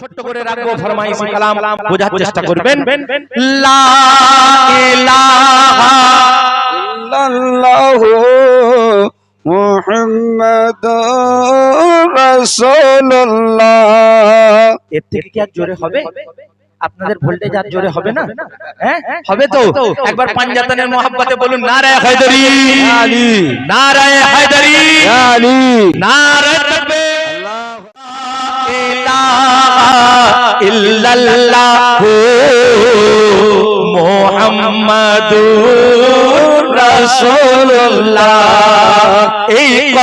ছোট্ট করে রাখব ফরমাইশি কালাম বোঝার চেষ্টা করবেন। লা ইলাহা ইল্লাল্লাহু মুহাম্মাদুর রাসূলুল্লাহ। এর থেকে কি আর জোরে হবে? আপনাদের ভোল্টেজ আর জোরে হবে না? হ্যাঁ? হবে তো? একবার পাঞ্জাতনের মোহাব্বতে বলুন নারায় হায়দারি। আলী নারায় হায়দারি। আলী নারায় তাকবীর ইলাহা ইল্লাল্লাহু মুহাম্মাদুর রাসূলুল্লাহ। এই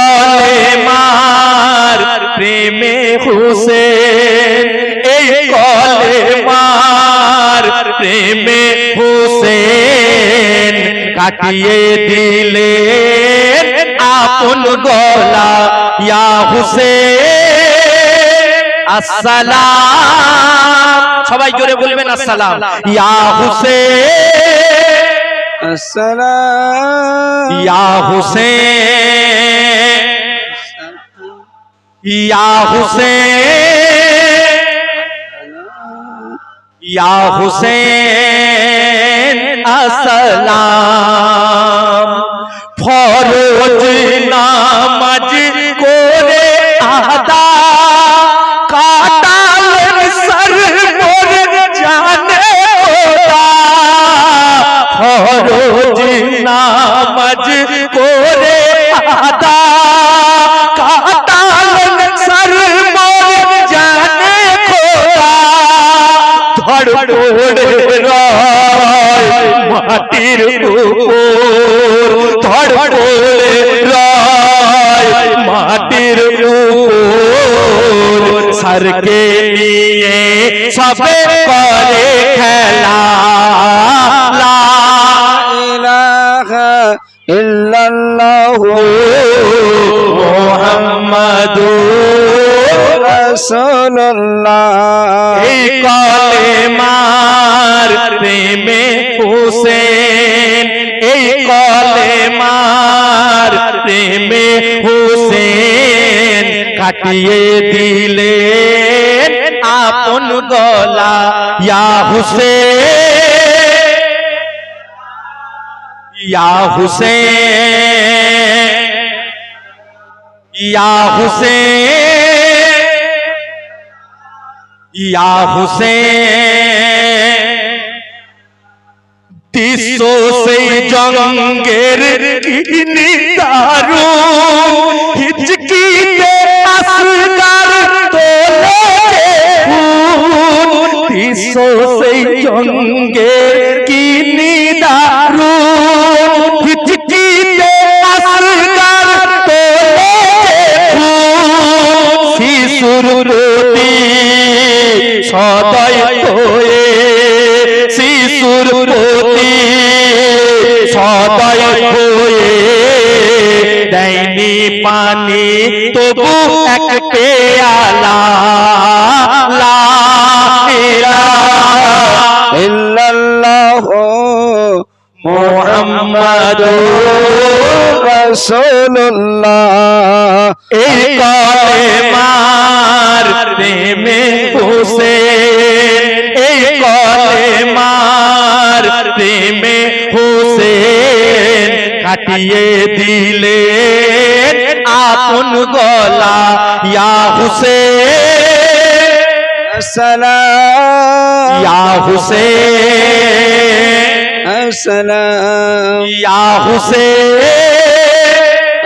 কাটিয়ে দিলেন আপন গলা। ইয়া হুসেন আসসালাম। সবাই জোরে বলবেন আসসালাম। ইয়া হুসেন আসসালাম। ইয়া হুসেন ইয়া হুসেন ইয়া হুসেন আসসালাম। ধড়পড়ে রায় মাটির উপর ধড়পড়ে রায় মাটির উপর সরকে নিয়ে সবে করে খেলা। লা ইলাহা ইল্লাল্লাহু এই কলেমার প্রেমে হুসেন এই কলেমার প্রেমে হুসেন কাটিয়ে দিলেন আপন গলা ইয়া হুসেন ইয়া হুসেন ইয়া হুসেন ইয়া হুসেন দৃশ্য সেই জঙ্গের কিনি দারু হিচকিতে আসগার তোলে ফুল দৃশ্য সেই জঙ্গের কিনি দারু মুহাম্মাদুর রাসূলুল্লাহ। এই কলেমার প্রেমে হুসেন। এই কলেমার প্রেমে হুসেন। কাটিয়ে দিলেন আপন গলা ইয়া হুসেন। আসসালাম ইয়া হুসেন। আসসালাম। ইয়া হুসেন।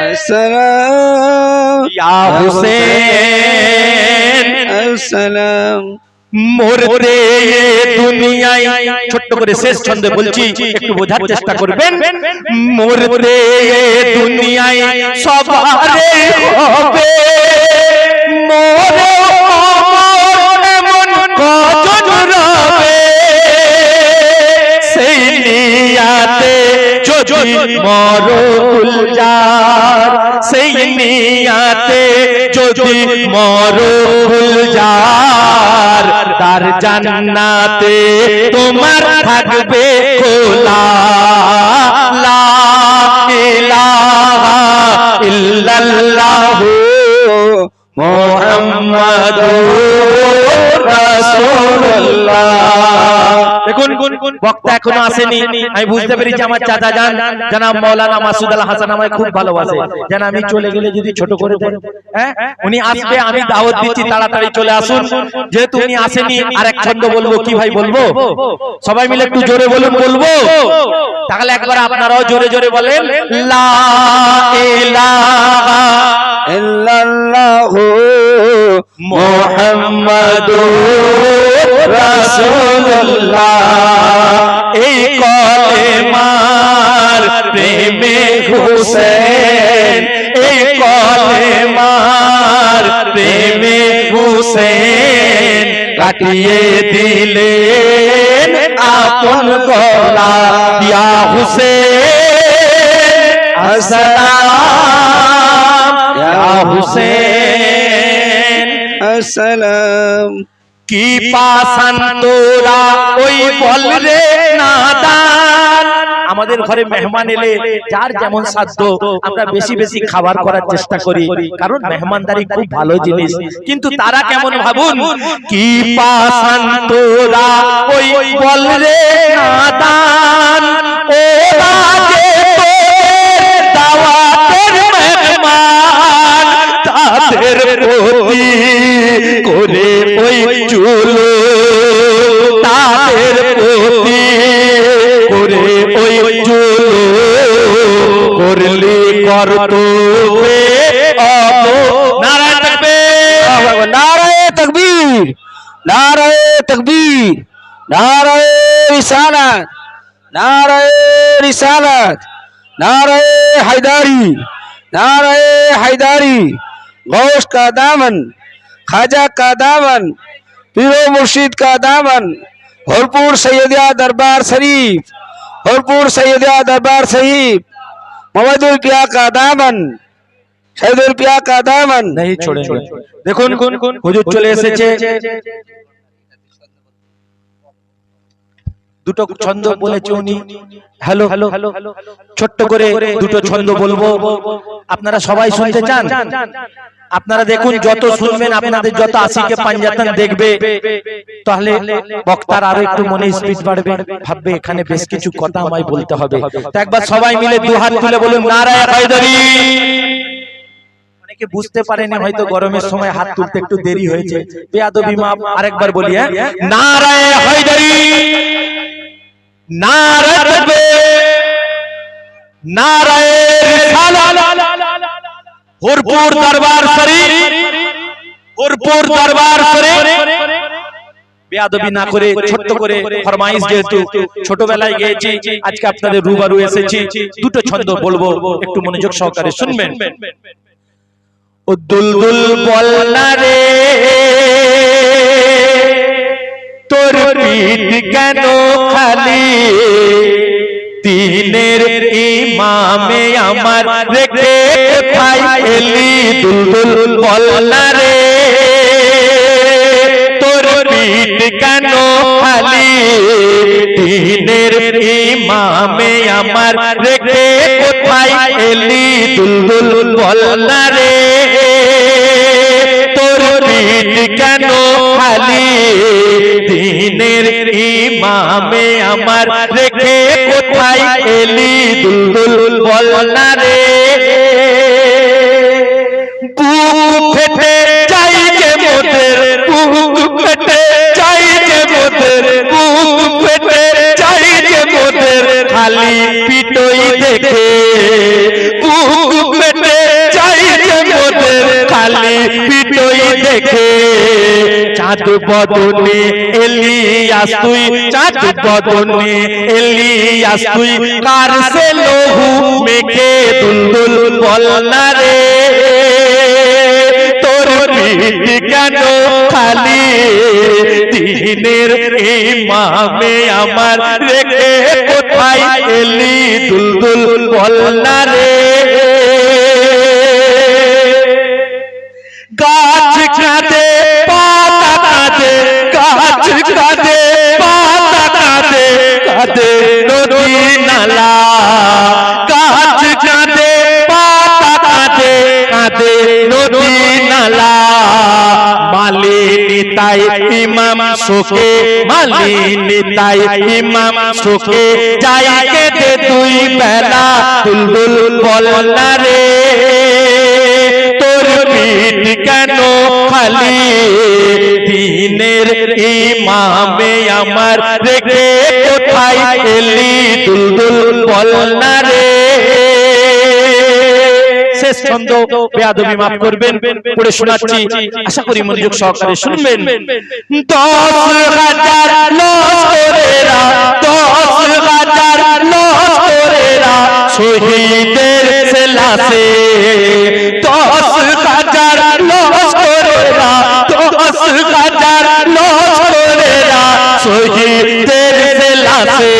আসসালাম। ইয়া হুসেন। আসসালাম। মরতে দুনিয়ায় ছোট্ট করে শেষ ছন্দে বলছি একটু বোঝার চেষ্টা করবেন? মরতে দুনিয়ায় সবারে হবে। মরে যদি মরুল যার সেই নিয়াতে যদি মরুল যার যার জান্নাতে তোমার থাকবে খোলা। লা ইলাহা ইল্লাল্লাহু মুহাম্মাদুর রাসূলুল্লাহ। দেখুন বক্তা এখনও আসেনি। আমি বুঝতে পেরেছি আমার চাচা যান। জানাব মাওলানা মাসুদ আল হাসান আমায় খুব ভালোবাসে। যেন আমি চলে গেলে যদি ছোট করে দেন হ্যাঁ? উনি আসবে আমি দাওয়াত দিচ্ছি তাড়াতাড়ি চলে আসুন। যেহেতু উনি আসেনি আর এক ছন্দ বলব কি ভাই বলব? সবাই মিলে একটু জোরে বলুন বলব? তাহলে একবার আপনারাও জোরে জোরে বলেন লা ইলাহা ইল্লাল্লাহু মুহাম্মাদুর রাসূলুল্লাহ এই কলেমার প্রেমে হুসেন। এই কলেমার প্রেমে হুসেন। কাটিয়ে দিলেন আপন গলা ইয়া হুসেন। আসসালাম। হুসেন। আসসালাম। আমাদের ঘরে মেহমান এলে যার যেমন সাধ্য, আমরা বেশি বেশি খাবার করার চেষ্টা করি। কারণ মেহমানদারি খুব ভালো জিনিস। কিন্তু তারা কেমন ভাবুন? কি করে نار تو نعرہ تکبیر۔ نعرہ تکبیر نعرہ تکبیر، نعرہ رسالت نعرہ رسالت، نعرہ حیداری نعرہ حیداری، غوث کا دامن، خواجہ کا دامن پیرو مرشید کا دامن ہرپور سیدیہ دربار شریف ہرپور سیدیہ دربار شریف মওয়াদুল পিয়াকা দামান সাইদুল পিয়াকা দামন। নেহি ছোড়েঙ্গে দেখুন হুজুর চলে এসেছে দুটো ছন্দ বলেছে উনি হ্যালো হ্যালো ছোট্ট করে দুটো ছন্দ বলব আপনারা সবাই শুনতে চান আপনারা দেখুন যত শুনবেন আপনাদের যত আশিকে পাঞ্জাতন দেখবে তাহলে বক্তার আরও একটু মনে স্পিড বাড়বে ভাববে এখানে বেশ কিছু কথা আমায় বলতে হবে তো একবার সবাই মিলে দু হাত তুলে বলুন নারায় হায়দারি অনেকে বুঝতে পারেনি হয়তো গরমের সময় হাত তুলতে একটু দেরি হয়েছে বেয়াদবি মাপ আরেকবার বলি হ্যাঁ নারায় হায়দারি নারায় নারায় হুরপুর দরবার শরীফ। হুরপুর দরবার শরীফ। বেয়াদবি না করে, ছোট্ট করে ফরমাইশ যেহেতু ছোটবেলায় গিয়েছি, আজকে আপনাদের রুবারু এসেছি, দুটো ছন্দ বলব, একটু মনোযোগ সহকারে শুনবেন। ও দুলদুল বলনা রে, তোর পিঠ কেন খালি? তিনের ইমামে আমার রেখে ভাই এলি দুলদুল বলনা রে তোর পিঠ কেন খালি? তিনের ইমামে আমার রেখে কোথায় এলি দুলদুল বলনা রে তোর পিঠ কেন খালি? দিনের ইমামে আমার রেখে কোথায় এলি দুলদুল বলনা রে? বুক ফেটে চাই যে মোদের ফেটে চাই যে মোদের ফেটে চাই যে মোদের, খালি পিটই দেখে। ফেটে চাই যে মোদের, খালি পিটই দেখে। চাঁদ বদনে এলিয়াস, তুই চাঁদ বদনে এলিয়াস, তুই কার সে লহু মেখে দুলদুল বল না রে? তোর পিঠ কেন খালি? দিনের ইমামে আমার রেখে কোথায় এলি দুলদুল বল না রে? গাছ নালা গাছ কাঁদে, পাতা কাঁদে কাঁদে নদী নালা। মালিনী তাই ইমাম শোকে, মালিনী তাই ইমাম শোকে। যাই কেটে দুই বেলা বুলবুল বল না রে। পিঠ কেন খালি? দিনের ইমামে আমার রেখে কোথায় এলি দুলদুল বল না রে শেষ ছন্দ বেয়াদবি মাফ করবেন, পড়ে শোনাচ্ছি, আশা করি মনোযোগ সহকারে শুনবেন। দশ হাজার লস্করেরা দশ হাজার শহীদের সেলাসে হাজার লস্করেরা দশ হাজার লস্করেরা শহীদের সেলাসে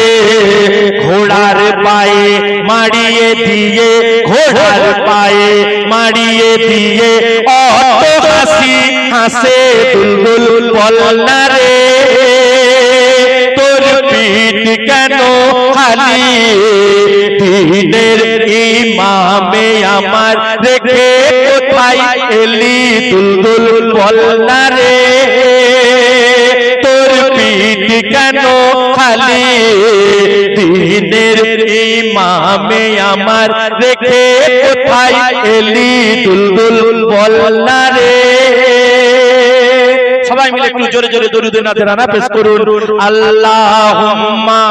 ঘোড়ার পায়ে মারিয়ে দিয়ে ঘোড়ার পায়ে মারিয়ে দিয়ে অত হাসি হাসে বুলবুল বল না রে তোর পিঠ কেন খালি দিনের ইমামে আমার রেখে কোথায় এলি দুলদুল বল না রে। তোর পিঠ কেন খালি? দিনের ইমামে আমার রেখে কোথায় এলি দুলদুল বল না রে? সবাই মিলে একটু জোরে জোরে দরুদ রানা পেশ করুন। আল্লাহুম্মা